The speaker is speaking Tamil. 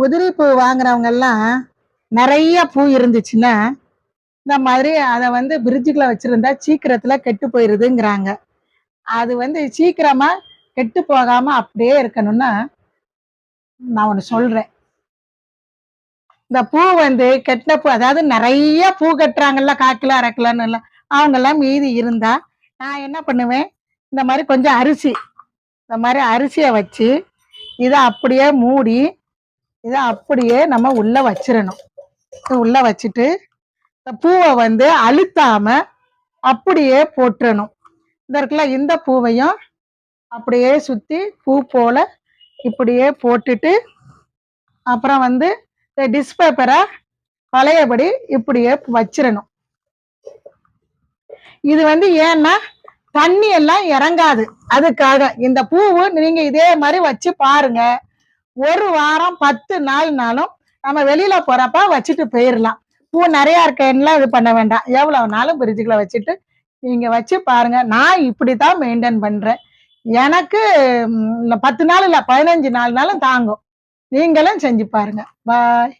உதிரி பூ வாங்குறவங்க எல்லாம் நிறைய பூ இருந்துச்சுன்னா இந்த மாதிரி அதை வந்து பிரிட்ஜுக்குள்ள வச்சிருந்தா சீக்கிரத்துல கெட்டு போயிருதுங்கிறாங்க. அது வந்து சீக்கிரமா கெட்டு போகாம அப்படியே இருக்கணும்னா நான் ஒன்று சொல்றேன். இந்த பூ வந்து கெட்ட பூ அதாவது நிறைய பூ கட்டுறாங்கல்ல காக்கிலோ அரை கிலோன்னு எல்லாம் அவங்க எல்லாம் மீதி இருந்தா நான் என்ன பண்ணுவேன்? இந்த மாதிரி கொஞ்சம் அரிசி இந்த மாதிரி அரிசியை வச்சு இதை அப்படியே மூடி இதை அப்படியே நம்ம உள்ள வச்சிடணும் உள்ள வச்சுட்டு இந்த பூவை வந்து அழுத்தாம அப்படியே போட்டுறணும் இந்த இருக்குல்ல இந்த பூவையும் அப்படியே சுற்றி பூ போல இப்படியே போட்டுட்டு அப்புறம் வந்து இந்த டிஸ்பேப்பரை பழையபடி இப்படியே வச்சிடணும் இது வந்து ஏன்னா தண்ணி எல்லாம் இறங்காது. அதுக்காக இந்த பூவு நீங்க இதே மாதிரி வச்சு பாருங்க. ஒரு வாரம் பத்து நாள்னாலும் நம்ம வெளியில போறப்ப வச்சுட்டு போயிடலாம் பூ நிறைய இருக்கேன்லாம் இது பண்ண வேண்டாம். எவ்வளவுனாலும் பிரிட்ஜுக்குள்ள வச்சுட்டு நீங்க வச்சு பாருங்க. நான் இப்படித்தான் மெயின்டைன் பண்றேன். எனக்கு பத்து நாள் இல்லை பதினஞ்சு நாள்னாலும் தாங்கும். நீங்களும் செஞ்சு பாருங்க. பாய்